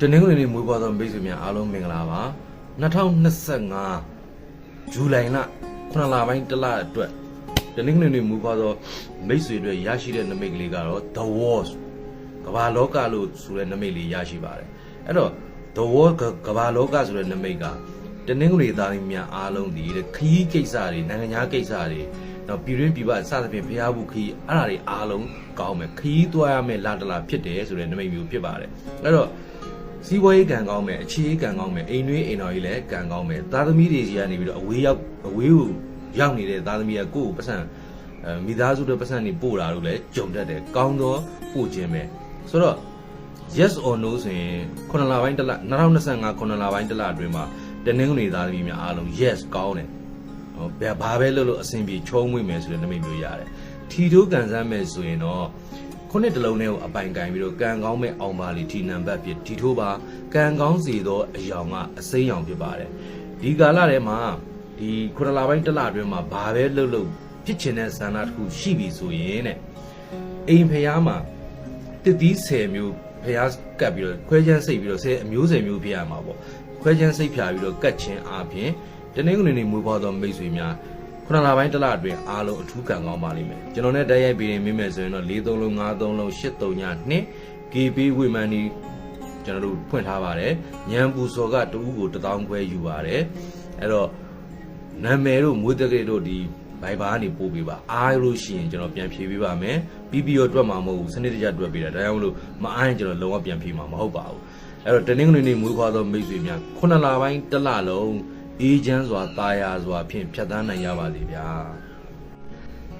တနင်္ဂနွေနေ့မွေးဖွားသောမိတ်ဆွေများအားလုံးမင်္ဂလာပါ2025ဇူလိုင်လ9လပိုင်းတစ်လအတွက်တနင်္ဂနွေနေ့မွေးဖွားသောမိတ်ဆွေတွေရရှိတဲ့နမိတ်ကလေးကတော့ The Wars ကမ္ဘာလောကလို့ဆိုတဲ့နမိတ်လေးရရှိပါတယ်အဲ့တော့ The Wars ကမ္ဘာလောကဆိုတဲ့နမိတ်ကတနင်္ဂနွေသားသမီးများအားလုံးဒီတဲ့ခရီးကိစ္စတွေနိုင်ငံခြားကိစ္စတွေတော့ပြည်တွင်းပြည်ပစသဖြင့်ဖျားဘူးခရီးအဲ့ဒါတွေအားလုံးကောင်းမယ်ခရီးသွားရမယ်လာတလာဖြစ်တယ်ဆိုတဲ့နမိတ်မျိုးဖြစ်ပါတယ်အဲ့တော့ စီးပွားရေးကံကောင်းမယ်အခြေရေးကံကောင်းမယ်အိမ်တွင်းအိမ်တော်ကြီးလည်းကံကောင်းမယ်သားသမီးတွေကြီးကနေပြီးတော့အဝေးရောက်အဝေးကိုရောက်နေတဲ့သားသမီးကကိုယ့်ကိုပတ်စံအဲမိသားစုတွေပတ်စံနေပို့တာလို့လည်းကြုံတတ်တယ်ကောင်းတော့ပို့ခြင်းပဲဆိုတော့ yes or no ဆိုရင်9လပိုင်းတစ်လ2025 9လပိုင်းတစ်လအတွင်းမှာတနင်္ဂနွေသားသမီးများအားလုံး yes ကောင်းတယ်ဟောဘယ်ဘာပဲလုပ်လို့အဆင်ပြေချုံးမွေ့မယ်ဆိုတဲ့နမိတ်မျိုးရတယ်ထီထိုးကန်ဆန်းမယ်ဆိုရင်တော့ ခုနှစ်တလုံးနဲ့ကိုအပိုင်ကင်ပြီးတော့ကံကောင်းမဲ့အောင်ပါလီဒီနံပါတ်ဖြစ်ဒီထိုးပါကံကောင်းစီသောအယောင်ကအစိမ်းရောင်ဖြစ်ပါတယ်ဒီကာလထဲမှာဒီခုနစ်လပိုင်းတစ်လအတွင်းမှာဘာပဲလှုပ်လှုပ်ဖြစ်ချင်တဲ့ဆန္ဒတစ်ခုရှိပြီဆိုရင်တဲ့အိမ်ဖျားမှာတစ်သီး10မျိုးဖျားကတ်ပြီးတော့ခွဲချမ်းစိတ်ပြီးတော့10အမျိုး10မျိုးဖြစ်ရမှာပေါ့ခွဲချမ်းစိတ်ဖြာပြီးတော့ကတ်ခြင်းအပြင်တနင်္ဂနွေနေ့မွေးဖွားသောမိတ်ဆွေများ ခုနစ်လပိုင်းတစ်လအတွင်းအားလုံးအထူးကံကောင်းပါလိမ့်မယ်ကျွန်တော်နဲ့တိုက်ရိုက်ပြီးရင်မိမယ်ဆိုရင်တော့၄3လုံး5 3လုံး8 3ည2 KB ဝေမန်ဒီကျွန်တော်တို့ဖွင့်ထားပါတယ်ညံပူစော်ကတူဦးကို1000ခွဲယူပါတယ်အဲ့တော့နာမည်တို့မွေးတက်ကလေးတို့ဒီဘိုင်ဘာကနေပို့ပေးပါအားလို့ရှိရင်ကျွန်တော်ပြန်ဖြေပေးပါမယ်ပြီးပြီးတော့တွက်မှာမဟုတ်ဘူးစနစ်တကျတွက်ပေးတာဒါကြောင့်မလို့မအားရင်ကျွန်တော်လုံးဝပြန်ဖြေမှာမဟုတ်ပါဘူးအဲ့တော့တနင်္ဂနွေနေ့မွေးခွာသောမိတ်ဆွေများခုနှစ်လပိုင်းတစ်လလုံး အေးချမ်းစွာตาရစွာဖြင့်ဖြတ်သန်းနိုင်ရပါသည်ဗျာ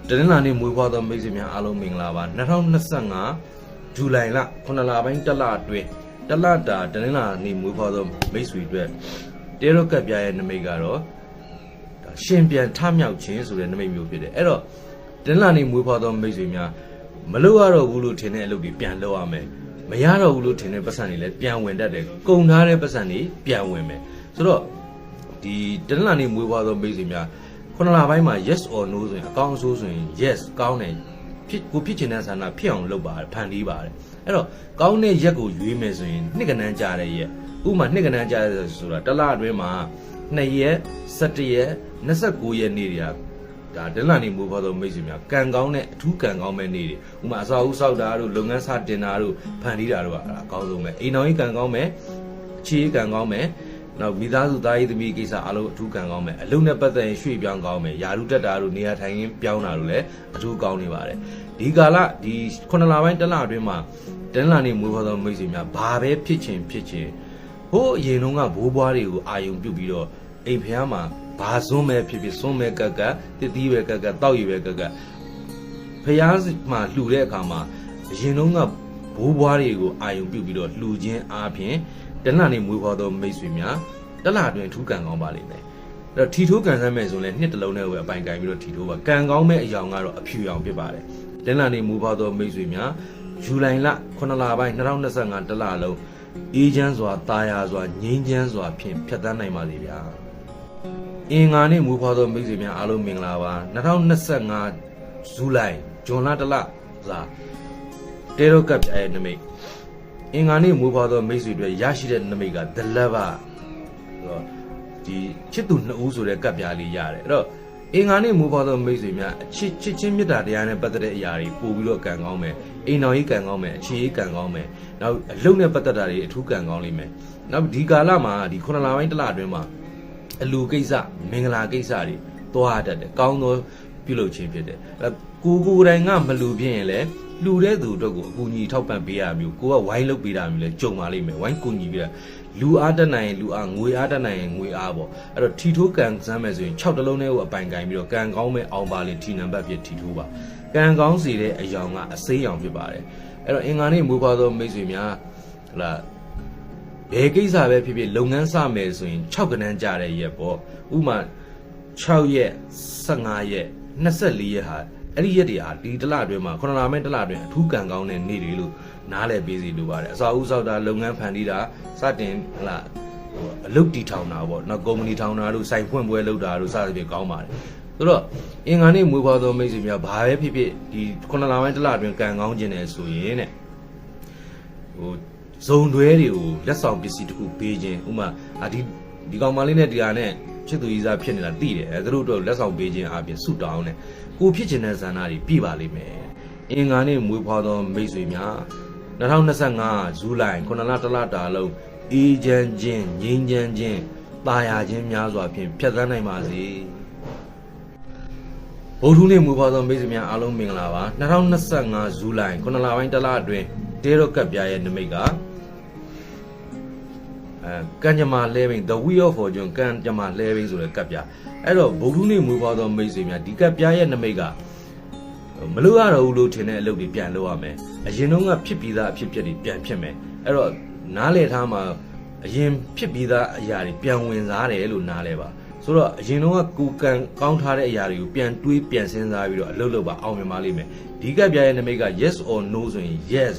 တနင်္လာနေ့မွေးဖွားသောမိတ်ဆွေများအားလုံးမင်္ဂလာပါ2025ဇူလိုင်လ9လပိုင်းတလအတွင်းတလတာတနင်္လာနေ့မွေးဖွားသောမိတ်ဆွေအတွက်တေရော့ကပ်ပြားရဲ့နမိတ်ကတော့ရှင်ပြန်ထမြောက်ခြင်းဆိုတဲ့နမိတ်မျိုးဖြစ်တယ်အဲ့တော့တနင်္လာနေ့မွေးဖွားသောမိတ်ဆွေများမလုပ်ရတော့ဘူးလို့ထင်တဲ့အလုပ်တွေပြန်လုပ်ရမယ်မရတော့ဘူးလို့ထင်တဲ့ပတ်စံတွေလည်းပြန်ဝင်တတ်တယ်။ကုံထားတဲ့ပတ်စံတွေပြန်ဝင်မယ်။ဆိုတော့ ဒီတနင်္လာနေ့မွေးဖွားသောမိတ်ဆွေများခုနစ်လပိုင်းမှာ yes or no ဆိုရင်အကောင်းအဆိုးဆိုရင် yes ကောင်းတယ်ဖြစ်ကိုဖြစ်ချင်တဲ့ဆန္ဒဖြစ်အောင်လုပ်ပါတယ်ဖန်တီးပါတယ်အဲ့တော့ကောင်းတဲ့ရက်ကိုရွေးမယ်ဆိုရင်နှစ်ကနန်းကြာတဲ့ရက်ဥပမာနှစ်ကနန်းကြာတဲ့ဆိုတာတစ်လအတွင်းမှာ2ရက်17ရက်29ရက်နေ့တွေကဒါတနင်္လာနေ့မွေးဖွားသောမိတ်ဆွေများကံကောင်းတဲ့အထူးကံကောင်းမဲ့နေ့တွေဥပမာအစာအုပ်စောက်တာတို့လုပ်ငန်းစတင်တာတို့ဖန်တီးတာတို့ကအဲ့ဒါအကောင်းဆုံးပဲအိမ်တော်ကြီးကံကောင်းမဲ့ချီးကံကောင်းမယ် နောက်မိသားစုသားရေးသမီးကိစ္စအလုံးအထူးကံကောင်းမယ်အလုံးနဲ့ပတ်သက်ရင်ရွှေ့ပြောင်းကောင်းမယ်ယာရုတက်တာတို့နေရာထိုင်ရင်းပြောင်းတာတို့လည်းအထူးကောင်းနေပါတယ်ဒီကာလဒီခုနှစ်လပိုင်းတစ်လအတွင်းမှာတနင်္လာနေ့မွေးဖွားသောမိတ်ဆွေများဘာပဲဖြစ်ချင်ဖြစ်ချင်ဟိုးအရင်တုန်းကဘိုးဘွားတွေကိုအာယုံပြုတ်ပြီးတော့အိမ်ဖျားမှာဘာစွန်းပဲဖြစ်ဖြစ်စွန်းပဲကက်ကက်တစ်သီးပဲကက်ကက်တောက်ရည်ပဲကက်ကက်ဖျားမှာလှူတဲ့အခါမှာအရင်တုန်းက ဘိုးဘွားတွေကိုအာယုံပြုတ်ပြီးတော့လှူခြင်းအားဖြင့်တနလာနေမွေးဖွားသောမိတ်ဆွေများတလအတွင်းထူးကံကောင်းပါလိမ့်မယ်အဲ့တော့ထီထိုးကံဆန်းမဲ့ဆိုရင်လည်းနှစ်တစ်လုံးနဲ့ပဲအပိုင်ကင်ပြီးတော့ထီထိုးပါကံကောင်းမဲ့အယောင်ကတော့အဖြူရောင်ဖြစ်ပါတယ်တနလာနေမွေးဖွားသောမိတ်ဆွေများဇူလိုင်လ9လပိုင်း2025တလလုံးအေးချမ်းစွာတာယာစွာငြိမ်းချမ်းစွာဖြင့်ဖြတ်သန်းနိုင်ပါစေဗျာအင်္ဂါနေ့မူဖွားသောမိတ်ဆွေများအားလုံးမင်္ဂလာပါ2025ဇူလိုင်ဇွန်လတလစာ တေရောကပ်ရဲ့နမိတ်အင်္ဂါနေ့မူဖွားသောမိတ်ဆွေတွေရရှိတဲ့နမိတ်က the lover ဆိုတော့ဒီချစ်သူနှစ်ဦးဆိုတဲ့ကပ်ပြားလေးရတယ်အဲ့တော့အင်္ဂါနေ့မူဖွားသောမိတ်ဆွေများအချစ်ချစ်ချင်းမေတ္တာတရားနဲ့ပတ်သက်တဲ့အရာတွေပို့ပြီးတော့ကံကောင်းမယ်အိမ်တော်ကြီးကံကောင်းမယ်အခြေရေးကံကောင်းမယ်နောက်အလုပ်နဲ့ပတ်သက်တာတွေအထူးကံကောင်းလိမ့်မယ်နောက်ဒီကာလမှာဒီ9လပိုင်းတစ်လအတွင်းမှာအလူကိစ္စမင်္ဂလာကိစ္စတွေသွားတတ်တယ်ကောင်းသောပြုလုပ်ခြင်းဖြစ်တယ်အဲကိုကိုယ်တိုင်ကမလူဖြစ်ရင်လည်း လူတဲ့သူအတွက်ကိုအကူအညီထောက်ပံ့ပေးရမျိုးကိုကဝိုင်းလုပ်ပေးတာမျိုးလဲကြုံပါလိမ့်မယ်ဝိုင်းကူညီပေးတာလူအားတက်နိုင်ရင်လူအားငွေအားတက်နိုင်ရင်ငွေအားပေါ့အဲ့တော့ထီထိုးကန်စမ်းမယ်ဆိုရင်6တလုံးနဲ့ကိုအပိုင်ကင်ပြီးတော့ကန်ကောင်းမဲ့အောင်ပါလေထီနံပါတ်ဖြစ်ထီထိုးပါကန်ကောင်းစီတဲ့အယောင်ကအစိမ်းရောင်ဖြစ်ပါတယ်အဲ့တော့အင်္ဂါနေ့မူပါသောမိတ်ဆွေများဟလာဘယ်ကိစ္စပဲဖြစ်ဖြစ်လုပ်ငန်းစမယ်ဆိုရင်6ကနန်းကြတဲ့ရက်ပေါ့ဥပမာ6ရက်15ရက်24ရက်ဟာ အဲ့ဒီရက်တွေဟာဒီတစ်လအတွင်းမှာခုနစ်လပိုင်းတစ်လအတွင်းအထူးကံကောင်းတဲ့နေ့တွေလို့နားလည်ပေးစီလိုပါတယ်အစာဦးဆောက်တာလုပ်ငန်းဖန်တီးတာစတင်ဟလာဟိုအလုပ်တီထောင်တာပေါ့နောက်ကုမ္ပဏီထောင်တာတို့စိုင်ဖွင့်ပွဲလုပ်တာတို့စသဖြင့်ကောင်းပါတယ်ဆိုတော့အင်္ဂါနေ့မွေးဖွားသောမိတ်ဆွေများဘာပဲဖြစ်ဖြစ်ဒီခုနစ်လပိုင်းတစ်လအတွင်းကံကောင်းခြင်းတယ်ဆိုရင်တဲ့ဟိုဇုံတွဲတွေကိုလက်ဆောင်ပစ္စည်းတစ်ခုပေးခြင်းဥပမာအာဒီဒီကောင်မလေးနဲ့တရားနဲ့ ချစ်သူကြီးစားဖြစ်နေတာသိတယ်အဲသူတို့တော့လက်ဆောင်ပေးခြင်းအပြင်ဆုတောင်းတယ်ကိုဖြစ်ချင်တဲ့ဇာနာတွေပြပါလိမ့်မယ်အင်္ဂါနေ့မွေးဖွားသောမိတ်ဆွေများ2025ဇူလိုင်9လတလတာလုံးအေးချမ်းခြင်းငြိမ်းချမ်းခြင်းတာယာခြင်းများစွာဖြင့်ဖြတ်သန်းနိုင်ပါစေဗုဒ္ဓနေ့မွေးဖွားသောမိတ်ဆွေများအားလုံးမင်္ဂလာပါ2025ဇူလိုင်9လပိုင်းတလအတွင်းတေရော့ကပ်ပြားရဲ့နမိတ်ကအဲ ကံကြမ္မာလဲဘိန် the wheel of fortune ကံကြမ္မာလဲဘိန်ဆိုတဲ့ကပ်ပြားအဲ့တော့ဗုဒ္ဓနေ့မွေးဖွားသောမိတ်ဆွေများဒီကပ်ပြားရဲ့နမိတ်ကမလို့ရတော့ဘူးလို့ထင်တဲ့အလုပ်တွေပြန်လုပ်ရမယ်အရင်တုန်းကဖြစ်ပြီးသားအဖြစ်ဖြစ်တွေပြန်ဖြစ်မယ်အဲ့တော့နားလေထားမှာအရင်ဖြစ်ပြီးသားအရာတွေပြန်ဝင်စားတယ်လို့နားလဲပါဆိုတော့အရင်တုန်းကကိုကံကောင်းထားတဲ့အရာတွေကိုပြန်တွေးပြန်စဉ်းစားပြီးတော့အလုပ်လုပ်ပါအောင်မြင်ပါလိမ့်မယ်ဒီကပ်ပြားရဲ့နမိတ်က yes or no ဆိုရင် yes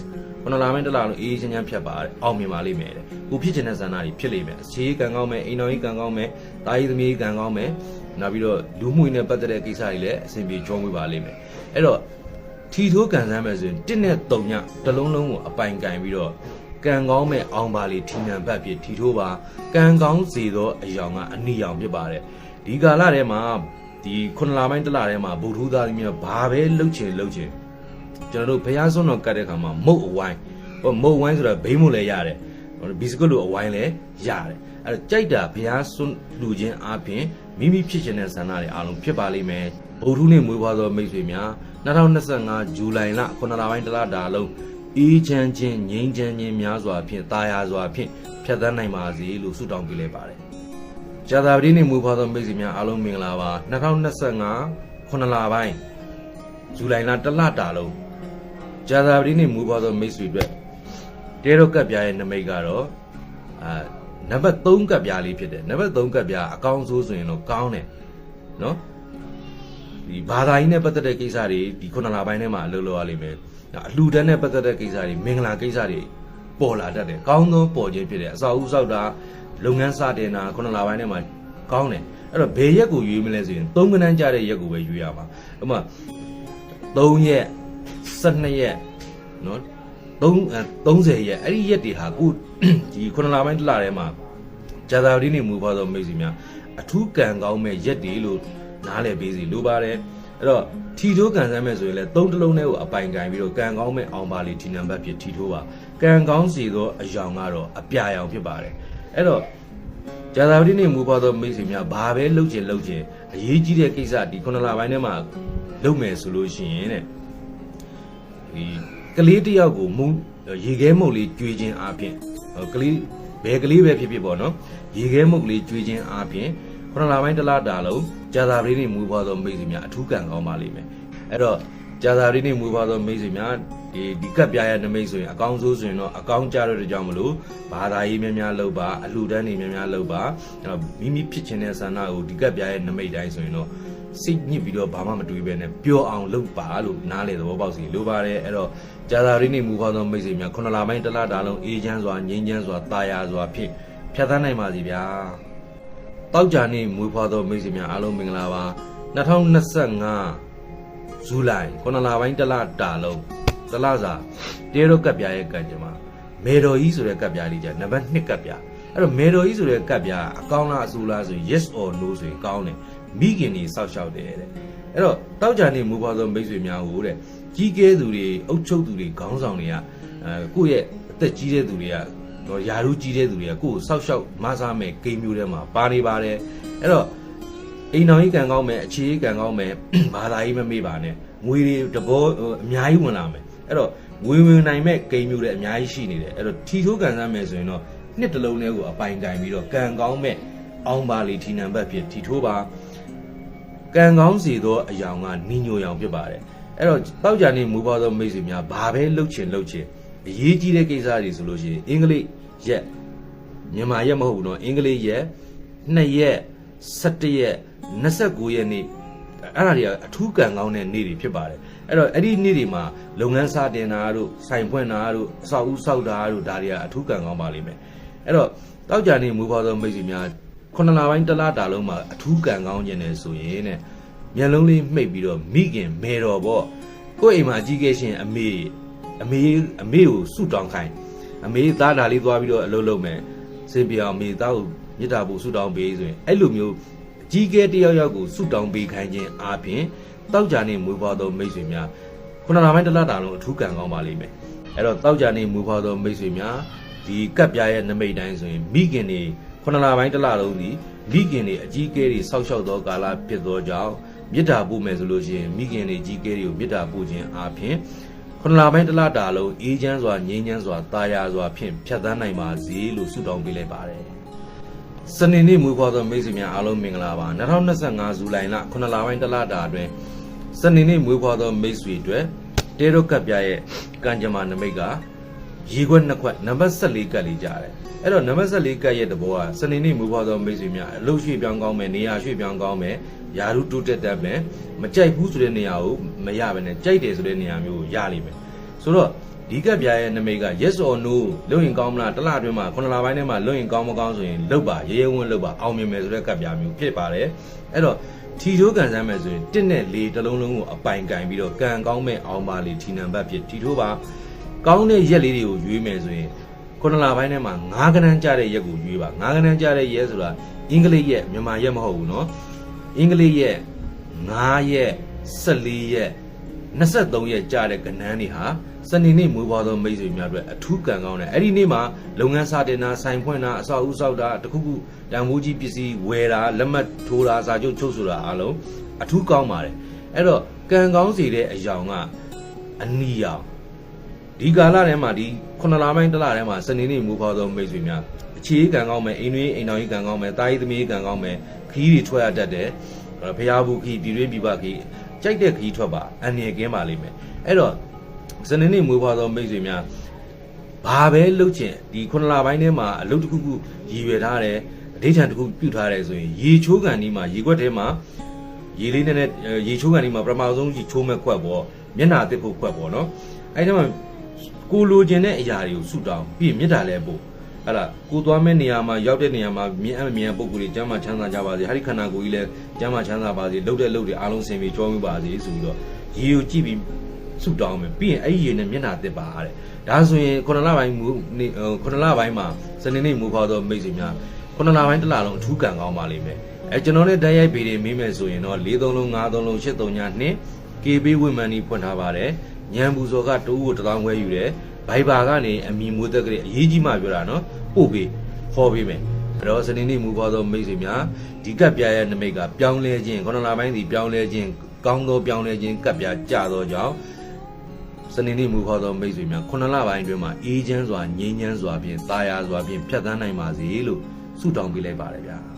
ခုနလာမင်းတစ်လားလုံးအေးအေးချမ်းချမ်းဖြတ်ပါတဲ့အောင်မြင်ပါလိမ့်မယ်တဲ့ကိုဖြစ်ချင်တဲ့ဇာနာတွေဖြစ်လိမ့်မယ်အခြေကံကောင်းမယ်အိမ်တော်ကြီးကံကောင်းမယ်တာကြီးသမီးကံကောင်းမယ်နောက်ပြီးတော့လူမှုရေးနဲ့ပတ်သက်တဲ့ကိစ္စတွေလည်းအဆင်ပြေချုံးဝေးပါလိမ့်မယ်အဲ့တော့ထီထိုးကံစမ်းမယ်ဆိုရင်တစ်နဲ့တုံညတစ်လုံးလုံးကိုအပိုင်ကင်ပြီးတော့ကံကောင်းမဲ့အောင်ပါလေထီနံဘတ်ဖြစ်ထီထိုးပါကံကောင်းစေသောအယောင်ကအနီရောင်ဖြစ်ပါတယ်ဒီကာလထဲမှာဒီခုနလာပိုင်းတစ်လထဲမှာဗုဒ္ဓသားသမီးကဘာပဲလှုပ်ချင်လှုပ်ချင် ကျွန်တော်တို့ဘုရားစွန်းတော်ကတ်တဲ့ခါမှာမုတ်အဝိုင်းဟိုမုတ်ဝိုင်းဆိုတာဘိန်းမို့လည်းရတယ်ဟိုဘီစကွတ်လိုအဝိုင်းလည်းရတယ်အဲ့တော့ကြိုက်တာဘုရားစွန်းလူချင်းအပြင်မိမိဖြစ်ချင်တဲ့ဆန္ဒတွေအားလုံးဖြစ်ပါလိမ့်မယ်ဗုဒ္ဓနေ့မွေးဖွားသောမိတ်ဆွေများ2025ဇူလိုင်လ9လပိုင်းတလတာလုံးအေးချမ်းခြင်းငြိမ်းချမ်းခြင်းများစွာဖြင့်တာယာစွာဖြင့်ဖြတ်သန်းနိုင်ပါစေလို့ဆုတောင်းပေးလိုက်ပါတယ်ဇာတာပတိနေ့မွေးဖွားသောမိတ်ဆွေများအားလုံးမင်္ဂလာပါ2025ခုနလပိုင်းဇူလိုင်လတလတာလုံး ဂျာသာပတိနဲ့မူပါသောမိတ်ဆွေအတွက်တဲတော့ကပ်ပြားရဲ့နမိတ်ကတော့အာနံပါတ်3ကပ်ပြားလေးဖြစ်တယ်နံပါတ်3ကပ်ပြားအကောင်းဆုံးဆိုရင်တော့ကောင်းတယ်နော်ဒီဘာသာရေးနဲ့ပတ်သက်တဲ့ကိစ္စတွေဒီခုနလပိုင်းထဲမှာအလုပ်လုပ်ရလိမ့်မယ်အလှူဒန်းနဲ့ပတ်သက်တဲ့ကိစ္စတွေမင်္ဂလာကိစ္စတွေပေါ်လာတတ်တယ်ကောင်းသောပေါ်ခြင်းဖြစ်တယ်အစာဥဆောက်တာလုပ်ငန်းစတင်တာခုနလပိုင်းထဲမှာကောင်းတယ်အဲ့တော့ဘယ်ရက်ကိုရွေးမလဲဆိုရင်3ကနန်းကြတဲ့ရက်ကိုပဲရွေးရမှာဥပမာ3ရက် 12ရက်နော်3 30ရက်အဲ့ဒီရက်တွေဟာကိုဒီခုနလပိုင်းတစ်လထဲမှာဇာတာပတိနေမူပါသောမိတ်ဆွေများအထူးကံကောင်းမဲ့ရက်တွေလို့နားလည်ပေးစီလိုပါတယ်အဲ့တော့ထီထိုးကံစမ်းမဲ့ဆိုရင်လည်းသုံးတစ်လုံးနဲ့ကိုအပိုင်ကင်ပြီးတော့ကံကောင်းမဲ့အောင်ပါလီဒီနံပါတ်ဖြစ်ထီထိုးပါကံကောင်းစီသောအယောင်ကတော့အပြာရောင်ဖြစ်ပါတယ်အဲ့တော့ဇာတာပတိနေမူပါသောမိတ်ဆွေများဘာပဲလုပ်ချင်လုပ်ချင်အရေးကြီးတဲ့ကိစ္စဒီခုနလပိုင်းထဲမှာလုပ်မယ်ဆိုလို့ရှိရင်တဲ့ ဒီကလေးတယောက်ကိုမုံရေခဲမုတ်လေးကျွေးခြင်းအပြင်ဟိုကလေးဘယ်ကလေးပဲဖြစ်ဖြစ်ပေါ့နော်ရေခဲမုတ်လေးကျွေးခြင်းအပြင်ခုနလပိုင်းတစ်လတာလုံးကြာသာပရိနေမူပွားသောမိတ်ဆွေများအထူးကံကောင်းပါလိမ့်မယ်အဲ့တော့ကြာသာပရိနေမူပွားသောမိတ်ဆွေများဒီဒီကပ်ပြားရဲ့နမိတ်ဆိုရင်အကောင်းဆုံးဆိုရင်တော့အကောင်းကြတဲ့ကြောင့်မလို့ဘာသာရေးများများလုပ်ပါအလှူဒန်းတွေများများလုပ်ပါအဲ့တော့မိမိဖြစ်ချင်တဲ့ဆန္ဒကိုဒီကပ်ပြားရဲ့နမိတ်တိုင်းဆိုရင်တော့ စိတ်ညစ်ပြီးတော့ဘာမှမတွေးပဲနဲ့ပျော်အောင်လုပ်ပါလို့နားလေသဘောပေါက်စီလိုပါတယ်အဲ့တော့ကြာသာရင်းနေမူခေါ်သောမိတ်ဆွေများခုနလပိုင်းတစ်လတာလုံးအေးချမ်းစွာငြိမ်းချမ်းစွာတာယာစွာဖြင့်ဖြတ်သန်းနိုင်ပါစီဗျာတောက်ကြနေမူဖွားသောမိတ်ဆွေများအားလုံးမင်္ဂလာပါ2025ဇူလိုင်ခုနလပိုင်းတစ်လတာလုံးတစ်လစာတေရောကပ်ပြားရဲ့ကံကြမ္မာမေတော်ကြီးဆိုတဲ့ကပ်ပြားလေးじゃနံပါတ်1ကပ်ပြားအဲ့တော့မေတော်ကြီးဆိုတဲ့ကပ်ပြားအကောင်းလားအဆိုးလားဆိုရင် yes or no ဆိုရင်ကောင်းတယ် မိခင်ကြီးစောက်ရှောက်တယ်တဲ့အဲ့တော့တောက်ကြနေမူပွားသောမိတ်ဆွေများကိုတဲ့ကြီးကဲသူတွေအုပ်ချုပ်သူတွေခေါင်းဆောင်တွေကအဲကိုယ့်ရဲ့အသက်ကြီးတဲ့သူတွေကတော့ယာရုကြီးတဲ့သူတွေကကိုယ့်ကိုစောက်ရှောက်မဆားမဲ့ဂိမ်းမျိုးထဲမှာပါနေပါတယ်အဲ့တော့အိမ်တော်ကြီးကံကောင်းမယ်အခြေကြီးကံကောင်းမယ်ဘာသာရေးမမေ့ပါနဲ့ငွေတွေတဘောဟိုအများကြီးဝင်လာမယ်အဲ့တော့ငွေဝင်နိုင်မဲ့ဂိမ်းမျိုးတွေအများကြီးရှိနေတယ်အဲ့တော့ထီထိုးကန်ဆန်းမယ်ဆိုရင်တော့နှစ်တစ်လုံးလေးကိုအပိုင်ကင်ပြီးတော့ကံကောင်းမဲ့အောင်ပါလီထီနံပါတ်ဖြစ်ထီထိုးပါ ကံကောင်းစီသောအယောင်ကနီညိုရောင်ဖြစ်ပါတယ်အဲ့တော့တောက်ကြနေမူပါသောမိတ်ဆွေများဘာပဲလှုပ်ချင်လှုပ်ချင်အရေးကြီးတဲ့ကိစ္စတွေဆိုလို့ရှိရင်အင်္ဂလိပ်ရက်မြန်မာရက်မဟုတ်ဘူးเนาะအင်္ဂလိပ်ရက်2ရက်17ရက်29ရက်နေ့အဲ့ဒါတွေကအထူးကံကောင်းတဲ့နေ့တွေဖြစ်ပါတယ်အဲ့တော့အဲ့ဒီနေ့တွေမှာလုပ်ငန်းစတင်တာတို့ဆိုင်ဖွင့်တာတို့အဆောက်အဦဆောက်တာတို့ဒါတွေကအထူးကံကောင်းပါလိမ့်မယ်အဲ့တော့တောက်ကြနေမူပါသောမိတ်ဆွေများ ခုနှစ်လပိုင်းတစ်လတာလုံးမှာအထူးကံကောင်းခြင်းနဲ့ဆိုရင်တဲ့မျက်လုံးလေးမှိတ်ပြီးတော့မိခင်မေတော်ပေါ့ကိုယ့်အိမ်မှာအကြီးကဲရှင်အမေအမေအမေကိုဆုတောင်းခိုင်းအမေသားဒါလေးသွားပြီးတော့အလုပ်လုပ်မယ်စင်ပြအောင်အမေသားကိုမြစ်တာဖို့ဆူတောင်းပေးဆိုရင်အဲ့လိုမျိုးအကြီးကဲတယောက်ယောက်ကိုဆူတောင်းပေးခိုင်းခြင်းအပြင်တောက်ကြနေမွေးဖွားသောမိတ်ဆွေများခုနလပိုင်းတစ်လတာလုံးအထူးကံကောင်းပါလိမ့်မယ်အဲ့တော့တောက်ကြနေမွေးဖွားသောမိတ်ဆွေများဒီကပ်ပြားရဲ့နမိတ်တိုင်းဆိုရင်မိခင်တွေ ခုနလပိုင်းတစ်လလုံးဒီမိခင်တွေအကြီးကဲတွေစောက်ရှောက်သောကာလဖြစ်သောကြောင့်မြစ်တာပို့မယ်ဆိုလို့ရှိရင်မိခင်တွေကြီးကဲတွေကိုမြစ်တာပို့ခြင်းအပြင်ခုနစ်လပိုင်းတစ်လတာလုံးအေးချမ်းစွာငြိမ်းချမ်းစွာတာယာစွာဖြင့်ဖြတ်သန်းနိုင်ပါစေလို့ဆုတောင်းပေးလိုက်ပါတယ်။စနေနေ့မွေးဖွားသောမိတ်ဆွေများအားလုံးမင်္ဂလာပါ2025ဇူလိုင်လခုနစ်လပိုင်းတစ်လတာအတွင်းစနေနေ့မွေးဖွားသောမိတ်ဆွေတွေတဲရုတ်ကပ်ပြရဲ့ကံကြမ္မာနမိတ်ကရေခွက်နှစ်ခွက်နံပါတ်14ကပ်လေးကြတယ်။ အဲ့တော့နံပါတ်14ကပ်ရဲ့တဘောကစနေနေ့မွေးဖွားသောမိတ်ဆွေများအလုပ်ရွှေ့ပြောင်းကောင်းမယ်နေရာရွှေ့ပြောင်းကောင်းမယ်ယာရုတိုးတက်တတ်မယ်မကြိုက်ဘူးဆိုတဲ့နေရာကိုမရဘဲနဲ့ကြိုက်တယ်ဆိုတဲ့နေရာမျိုးကိုရလိမ့်မယ်ဆိုတော့ဒီကပ်ပြားရဲ့နမိတ်က yes or no လုံရင်ကောင်းမလားတစ်လအတွင်းမှာခုနစ်လပိုင်းထဲမှာလုံရင်ကောင်းမကောင်းဆိုရင်လုပ်ပါရေရဲဝန်းလုပ်ပါအောင်မြင်မယ်ဆိုတဲ့ကပ်ပြားမျိုးဖြစ်ပါတယ်အဲ့တော့ထီထိုးကန်ဆန်းမယ်ဆိုရင်တစ်နဲ့လေးတစ်လုံးလုံးကိုအပိုင်ကင်ပြီးတော့ကံကောင်းမဲ့အောင်ပါလေထီနံပါတ်ဖြစ်ထီထိုးပါကောင်းတဲ့ရက်လေးတွေကိုရွေးမယ်ဆိုရင် ခုနစ်လပိုင်းထဲမှာငါးကနန်းကြတဲ့ရက်ကိုရွေးပါငါးကနန်းကြတဲ့ရက်ဆိုတာအင်္ဂလိပ်ရက်မြန်မာရက်မဟုတ်ဘူးเนาะ အင်္ဂလိပ်ရဲ့9ရက်14ရက်23ရက်ကြာတဲ့ကဏ္ဍတွေဟာစနေနေ့မွေးဖွားသောမိတ်ဆွေများအတွက်အထူးကံကောင်းတယ်အဲ့ဒီနေ့မှာလုပ်ငန်းစတင်တာဆိုင်ဖွင့်တာအဆောက်အဦဆောက်တာတခုခုတန်ဖိုးကြီးပစ္စည်းဝယ်တာလက်မှတ်ထိုးတာစာချုပ်ချုပ်ဆိုတာအားလုံးအထူးကောင်းပါတယ်အဲ့တော့ကံကောင်းစေတဲ့အယောင်ကအနီရောင် ဒီကာလထဲမှာဒီခုနှစ်လပိုင်းတစ်လထဲမှာစနေနေ့မူဖော်သောမိတ်ဆွေများအခြေကံကောင်းမယ်အိမ်တွင်းအိမ်တော်ကြီးကံကောင်းမယ်တာကြီးသမီးကံကောင်းမယ်ခီးတွေထွက်ရတတ်တယ်ဖျားဘူးခီးပြည်တွင်းပြည်ပခီးကြိုက်တဲ့ခီးထွက်ပါအန်ရကင်းပါလိမ့်မယ်အဲ့တော့စနေနေ့မူဖော်သောမိတ်ဆွေများဘာပဲလုပ်ချင်ဒီခုနှစ်လပိုင်းထဲမှာအလုပ်တစ်ခုခုရည်ရွယ်ထားတယ်အဓိဋ္ဌာန်တစ်ခုပြုထားတယ်ဆိုရင်ရေချိုးကန်ဒီမှာရေခွက်ထဲမှာရေလေးနဲ့နဲ့ရေချိုးကန်ဒီမှာပထမဆုံးရေချိုးမဲ့ခွက်ပေါ့မျက်နှာတစ်ဖို့ခွက်ပေါ့နော်အဲ့ဒီမှာ ကိုလိုချင်တဲ့အရာတွေကိုစုတောင်းပြီးရင်မေတ္တာလဲပို့ဟဲ့လားကိုသွားမဲ့နေရာမှာရောက်တဲ့နေရာမှာမြင်အမမြင်ပုံကိုယ်တွေကျမ်းမာချမ်းသာကြပါစေဟာဒီခန္ဓာကိုယ်ကြီးလည်းကျမ်းမာချမ်းသာပါစေလှုပ်တဲ့လှုပ်တွေအားလုံးစင်ပြီးကြောင်းပါစေဆိုပြီးတော့ရေကိုကြည့်ပြီးစုတောင်းမယ်ပြီးရင်အဲ့ဒီရေနဲ့မျက်နှာတစ်ပါတဲ့ဒါဆိုရင်ခုနလပိုင်းမူနေခုနလပိုင်းမှာစနေနေ့မူဖော်သောမိတ်ဆွေများခုနလပိုင်းတစ်လလုံးအထူးကံကောင်းပါလိမ့်မယ်အဲကျွန်တော်နဲ့တိုက်ရိုက်ပေတွေမေးမယ်ဆိုရင်တော့၄သုံးလုံး၅သုံးလုံး၈သုံးညနှစ် KB ဝိမန်နီဖွင့်ထားပါတယ်ညံပူစော်ကတူကိုတထောင်ခွဲယူတယ်ဘိုင်ဘာကနေအမီမိုးသက်ကလေးအရေးကြီးမှပြောတာနော်ပို့ပေးခေါ်ပေးမယ်အဲ့တော့စနေနေ့မူဖော်သောမိတ်ဆွေများဒီကပ်ပြားရဲ့နမိတ်ကပြောင်းလဲခြင်းခုနလပိုင်းဒီပြောင်းလဲခြင်းကောင်းသောပြောင်းလဲခြင်းကပ်ပြားကြသောကြောင့်စနေနေ့မူခေါ်သောမိတ်ဆွေများခုနှစ်လပိုင်းအတွင်းမှာအေးချမ်းစွာငြိမ်းချမ်းစွာဖြင့်တာယာစွာဖြင့်ဖြတ်သန်းနိုင်ပါစေလို့ဆုတောင်းပေးလိုက်ပါတယ်ဗျာ